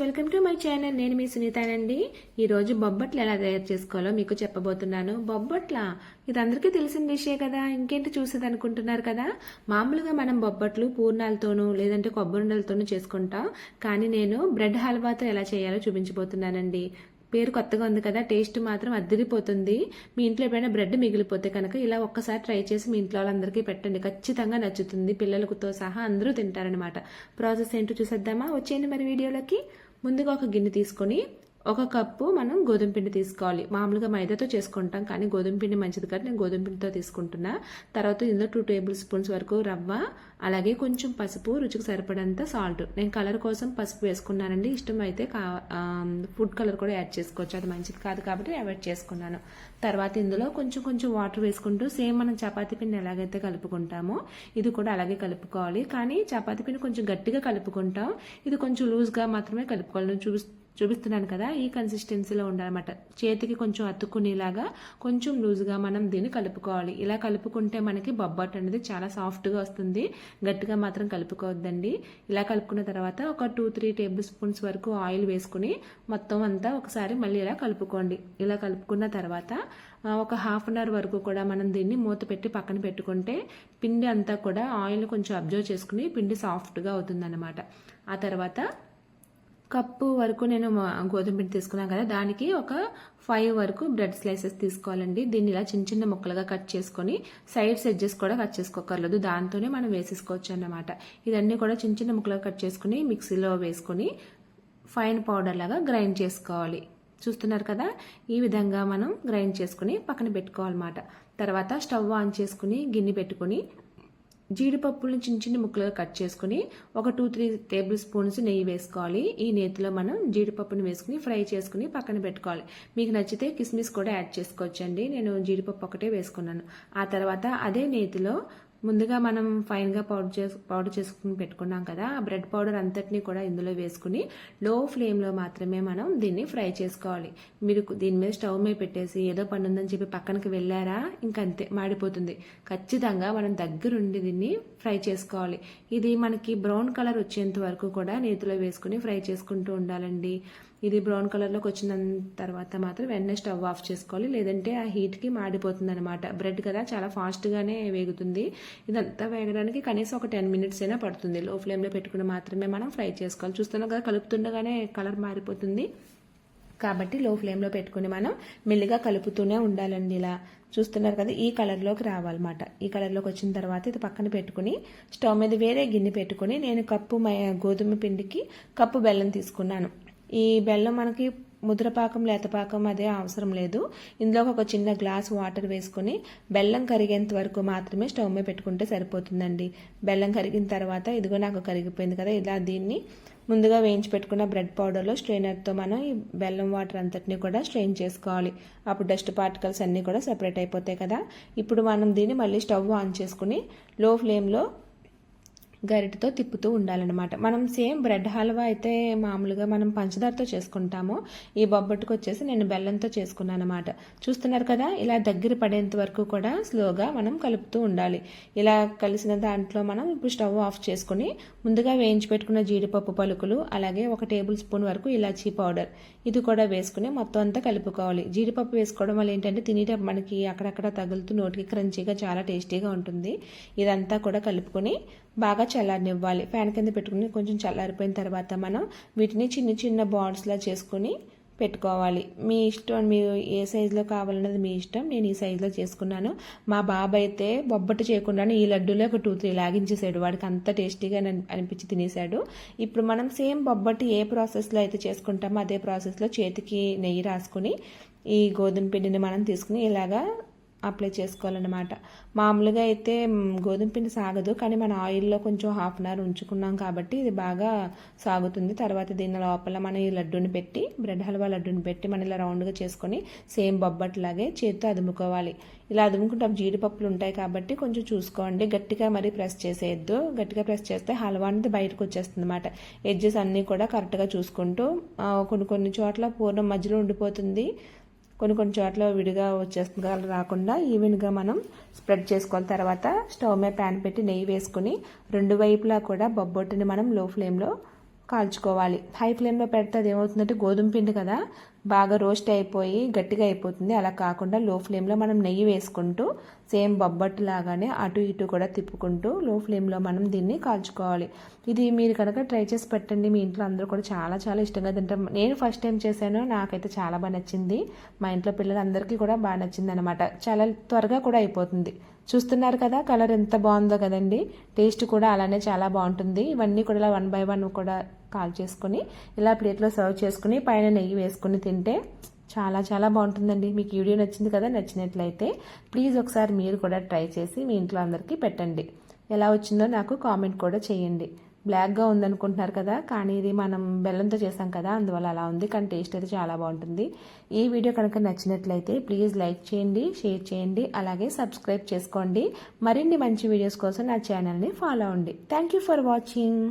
Welcome to my channel. నేను మీ సునీతానండి ఈరోజు బొబ్బట్లు ఎలా తయారు చేసుకోవాలో మీకు చెప్పబోతున్నాను. బొబ్బట్ల ఇది అందరికీ తెలిసిన విషయే కదా. ఇంకేంటి చూసేది అనుకుంటున్నారు కదా? మామూలుగా మనం బొబ్బట్లు పూర్ణాలతోనూ లేదంటే కొబ్బరిండలతోనూ చేసుకుంటాం. కానీ నేను బ్రెడ్ హల్వాతో ఎలా చేయాలో చూపించబోతున్నానండి. పేరు కొత్తగా ఉంది కదా టేస్ట్ మాత్రం అద్దరిపోతుంది. మీ ఇంట్లో ఎప్పుడైనా బ్రెడ్ మిగిలిపోతే కనుక ఇలా ఒక్కసారి ట్రై చేసి మీ ఇంట్లో వాళ్ళందరికీ పెట్టండి. ఖచ్చితంగా నచ్చుతుంది. పిల్లలతో సహా అందరూ తింటారనమాట ప్రాసెస్ ఏంటో చూసేద్దామా? వచ్చేయండి మరి వీడియోలోకి. ముందుగా ఒక గిన్నె తీసుకొని ఒక కప్పు మనం గోధుమ పిండి తీసుకోవాలి. మామూలుగా మైదాతో చేసుకుంటాం కానీ గోధుమ పిండి మంచిది కాబట్టి నేను గోధుమ పిండితో తీసుకుంటున్నా. తర్వాత ఇందులో టూ టేబుల్ స్పూన్స్ వరకు రవ్వ అలాగే కొంచెం పసుపు రుచికి సరిపడంత సాల్ట్ నేను కలర్ కోసం పసుపు వేసుకున్నానండి. ఇష్టం అయితే కా ఫుడ్ కలర్ కూడా యాడ్ చేసుకోవచ్చు. అది మంచిది కాదు కాబట్టి అవాయిడ్ చేసుకున్నాను. తర్వాత ఇందులో కొంచెం కొంచెం వాటర్ వేసుకుంటూ సేమ్ మనం చపాతీ పిండి ఎలాగైతే కలుపుకుంటామో ఇది కూడా అలాగే కలుపుకోవాలి. కానీ చపాతీ పిండి కొంచెం గట్టిగా కలుపుకుంటాం. ఇది కొంచెం లూజ్గా మాత్రమే కలుపుకోవాలి. నేను చూపిస్తున్నాను కదా ఈ కన్సిస్టెన్సీలో ఉండాలన్నమాట. చేతికి కొంచెం అతుక్కునేలాగా కొంచెం లూజ్గా మనం దీన్ని కలుపుకోవాలి. ఇలా కలుపుకుంటే మనకి బొబ్బట్ అనేది చాలా సాఫ్ట్గా వస్తుంది. గట్టిగా మాత్రం కలుపుకోవద్దండి. ఇలా కలుపుకున్న తర్వాత ఒక టూ త్రీ టేబుల్ స్పూన్స్ వరకు ఆయిల్ వేసుకుని మొత్తం అంతా ఒకసారి మళ్ళీ ఇలా కలుపుకోండి. ఇలా కలుపుకున్న తర్వాత ఒక హాఫ్ అన్ అవర్ వరకు కూడా మనం దీన్ని మూత పెట్టి పక్కన పెట్టుకుంటే పిండి అంతా కూడా ఆయిల్ కొంచెం అబ్జర్వ్ చేసుకుని పిండి సాఫ్ట్గా అవుతుందన్నమాట. ఆ తర్వాత కప్పు వరకు నేను గోధుమ పిండి తీసుకున్నాను కదా దానికి ఒక ఫైవ్ వరకు బ్రెడ్ స్లైసెస్ తీసుకోవాలండి. దీన్ని ఇలా చిన్న చిన్న ముక్కలుగా కట్ చేసుకొని సైడ్స్ ఎడ్జెస్ కూడా కట్ చేసుకోకర్లేదు. దాంతోనే మనం వేసేసుకోవచ్చు అన్నమాట. ఇదన్నీ కూడా చిన్న చిన్న ముక్కలుగా కట్ చేసుకుని మిక్సీలో వేసుకొని ఫైన్ పౌడర్ లాగా గ్రైండ్ చేసుకోవాలి. చూస్తున్నారు కదా? ఈ విధంగా మనం గ్రైండ్ చేసుకుని పక్కన పెట్టుకోవాలన్నమాట. తర్వాత స్టవ్ ఆన్ చేసుకుని గిన్నె పెట్టుకుని జీడిపప్పులను చిన్న చిన్న ముక్కలుగా కట్ చేసుకుని ఒక టూ త్రీ టేబుల్ స్పూన్స్ నెయ్యి వేసుకోవాలి. ఈ నేతిలో మనం జీడిపప్పును వేసుకుని ఫ్రై చేసుకుని పక్కన పెట్టుకోవాలి. మీకు నచ్చితే కిస్మిస్ కూడా యాడ్ చేసుకోవచ్చండి. నేను జీడిపప్పు ఒకటే వేసుకున్నాను. ఆ తర్వాత అదే నేతిలో ముందుగా మనం ఫైన్గా పౌడర్ చేసు పౌడర్ చేసుకుని పెట్టుకున్నాం కదా ఆ బ్రెడ్ పౌడర్ అంతటినీ కూడా ఇందులో వేసుకుని లో ఫ్లేమ్లో మాత్రమే మనం దీన్ని ఫ్రై చేసుకోవాలి. మీరు దీని మీద స్టవ్ మీద పెట్టేసి ఏదో పని ఉందని చెప్పి పక్కనకి వెళ్ళారా ఇంకంతే మాడిపోతుంది. ఖచ్చితంగా మనం దగ్గరుండి దీన్ని ఫ్రై చేసుకోవాలి. ఇది మనకి బ్రౌన్ కలర్ వచ్చేంత వరకు కూడా నేతిలో వేసుకుని ఫ్రై చేసుకుంటూ ఉండాలండి. ఇది బ్రౌన్ కలర్లోకి వచ్చిన తర్వాత మాత్రం వెంటనే స్టవ్ ఆఫ్ చేసుకోవాలి. లేదంటే ఆ హీట్కి మాడిపోతుంది అనమాట బ్రెడ్ కదా చాలా ఫాస్ట్గానే వేగుతుంది. ఇదంతా వేగడానికి కనీసం ఒక టెన్ మినిట్స్ అయినా పడుతుంది. లో ఫ్లేమ్లో పెట్టుకుని మాత్రమే మనం ఫ్రై చేసుకోవాలి. చూస్తున్నాం కదా కలుపుతుండగానే కలర్ మారిపోతుంది. కాబట్టి లో ఫ్లేమ్లో పెట్టుకుని మనం మెల్లిగా కలుపుతూనే ఉండాలండి ఇలా. చూస్తున్నారు కదా ఈ కలర్లోకి రావాలన్నమాట. ఈ కలర్లోకి వచ్చిన తర్వాత ఇది పక్కన పెట్టుకుని స్టవ్ మీద వేరే గిన్నె పెట్టుకుని నేను కప్పు గోధుమ పిండికి కప్పు బెల్లం తీసుకున్నాను. ఈ బెల్లం మనకి ముద్రపాకం లేతపాకం అదే అవసరం లేదు. ఇందులో ఒక చిన్న గ్లాస్ వాటర్ వేసుకొని బెల్లం కరిగేంత వరకు మాత్రమే స్టవ్ మీద పెట్టుకుంటే సరిపోతుందండి. బెల్లం కరిగిన తర్వాత ఇదిగో నాకు కరిగిపోయింది కదా ఇలా దీన్ని ముందుగా వేయించి పెట్టుకున్న బ్రెడ్ పౌడర్లో స్ట్రెయినర్తో మనం ఈ బెల్లం వాటర్ అంతటిని కూడా స్ట్రెయిన్ చేసుకోవాలి. అప్పుడు డస్ట్ పార్టికల్స్ అన్నీ కూడా సెపరేట్ అయిపోతాయి కదా. ఇప్పుడు మనం దీన్ని మళ్ళీ స్టవ్ ఆన్ చేసుకుని లో ఫ్లేమ్లో గరిటతో తిప్పుతూ ఉండాలన్నమాట. మనం సేమ్ బ్రెడ్ హల్వా అయితే మామూలుగా మనం పంచదారతో చేసుకుంటాము. ఈ బొబ్బట్టుకు వచ్చేసి నేను బెల్లంతో చేసుకున్నాను అనమాట చూస్తున్నారు కదా ఇలా దగ్గర పడేంత వరకు కూడా స్లోగా మనం కలుపుతూ ఉండాలి. ఇలా కలిసిన దాంట్లో మనం ఇప్పుడు స్టవ్ ఆఫ్ చేసుకుని ముందుగా వేయించి పెట్టుకున్న జీడిపప్పు పలుకులు అలాగే ఒక టేబుల్ స్పూన్ వరకు ఇలాచీ పౌడర్. ఇది కూడా వేసుకుని మొత్తం అంతా కలుపుకోవాలి. జీడిపప్పు వేసుకోవడం వల్ల ఏంటంటే తినేటప్పుడు మనకి అక్కడక్కడ తగులుతూ నోటికి క్రంచీగా చాలా టేస్టీగా ఉంటుంది. ఇదంతా కూడా కలుపుకొని బాగా చల్లారనివ్వాలి. ఫ్యాన్ కింద పెట్టుకుని కొంచెం చల్లారిపోయిన తర్వాత మనం వీటిని చిన్న చిన్న బాల్స్లా చేసుకొని పెట్టుకోవాలి. మీ ఇష్టం మీరు ఏ సైజులో కావాలన్నది మీ ఇష్టం. నేను ఈ సైజులో చేసుకున్నాను. మా బాబు అయితే బొబ్బట్టు చేయకుండా ఈ లడ్డూలో ఒక టూ త్రీ లాగించేసాడు. వాడికి అంత టేస్టీగా అనిపించి తినేసాడు. ఇప్పుడు మనం సేమ్ బొబ్బట్టు ఏ ప్రాసెస్లో అయితే చేసుకుంటామో అదే ప్రాసెస్లో చేతికి నెయ్యి రాసుకుని ఈ గోధుమ పిండిని మనం తీసుకుని ఇలాగా అప్లై చేసుకోవాలన్నమాట. మామూలుగా అయితే గోధుమ పిండి సాగదు కానీ మన ఆయిల్లో కొంచెం హాఫ్ అన్ అవర్ ఉంచుకున్నాం కాబట్టి ఇది బాగా సాగుతుంది. తర్వాత దీని లోపల మనం ఈ లడ్డూని పెట్టి బ్రెడ్ హల్వా లడ్డూని పెట్టి మనం ఇలా రౌండ్గా చేసుకొని సేమ్ బొబ్బట్లాగే చేతితో అదుముకోవాలి. ఇలా అదుముకుంటే. జీడిపప్పులు ఉంటాయి కాబట్టి కొంచెం చూసుకోండి. గట్టిగా మరీ ప్రెస్ చేసేయద్దు. గట్టిగా ప్రెస్ చేస్తే హల్వా అనేది బయటకు వచ్చేస్తుంది అనమాట ఎడ్జెస్ అన్నీ కూడా కరెక్ట్గా చూసుకుంటూ కొన్ని కొన్ని చోట్ల పూర్ణం మధ్యలో ఉండిపోతుంది. కొన్ని కొన్ని చోట్ల విడిగా వచ్చేస్తుంది రాకుండా ఈవెన్గా మనం స్ప్రెడ్ చేసుకోవాలి. తర్వాత స్టవ్ మీద ప్యాన్ పెట్టి నెయ్యి వేసుకుని రెండు వైపులా కూడా బొబ్బొట్టుని మనం లో ఫ్లేమ్లో కాల్చుకోవాలి హై ఫ్లేమ్లో పెడితే అది ఏమవుతుందంటే గోధుమ పిండి కదా బాగా రోస్ట్ అయిపోయి గట్టిగా అయిపోతుంది. అలా కాకుండా లో ఫ్లేమ్లో మనం నెయ్యి వేసుకుంటూ సేమ్ బొబ్బట్టు లాగానే అటు ఇటు కూడా తిప్పుకుంటూ లో ఫ్లేమ్లో మనం దీన్ని కాల్చుకోవాలి. ఇది మీరు కనుక ట్రై చేసి పెట్టండి. మీ ఇంట్లో అందరూ కూడా చాలా చాలా ఇష్టంగా తింటారు. నేను ఫస్ట్ టైం చేశాను. నాకైతే చాలా బాగా నచ్చింది. మా ఇంట్లో పిల్లలందరికీ కూడా బాగా నచ్చింది అనమాట చాలా త్వరగా కూడా అయిపోతుంది. చూస్తున్నారు కదా కలర్ ఎంత బాగుందో కదండి. టేస్ట్ కూడా అలానే చాలా బాగుంటుంది. ఇవన్నీ కూడా ఇలా వన్ బై వన్ కూడా కాల్ చేసుకొని ఇలా ప్లేట్లో సర్వ్ చేసుకుని పైన నెయ్యి వేసుకుని తింటే చాలా చాలా బాగుంటుందండి. మీకు వీడియో నచ్చింది కదా నచ్చినట్లయితే ప్లీజ్ ఒకసారి మీరు కూడా ట్రై చేసి మీ ఇంట్లో అందరికీ పెట్టండి. ఎలా వచ్చిందో నాకు కామెంట్ కూడా చేయండి. బ్లాక్గా ఉందనుకుంటున్నారు కదా కానీ ఇది మనం బెల్లంతో చేసాం కదా అందువల్ల అలా ఉంది కానీ టేస్ట్ అయితే చాలా బాగుంటుంది. ఈ వీడియో కనుక నచ్చినట్లయితే ప్లీజ్ లైక్ చేయండి షేర్ చేయండి అలాగే సబ్స్క్రైబ్ చేసుకోండి. మరిన్ని మంచి వీడియోస్ కోసం నా ఛానల్ని ఫాలో అవ్వండి. Thank you for watching.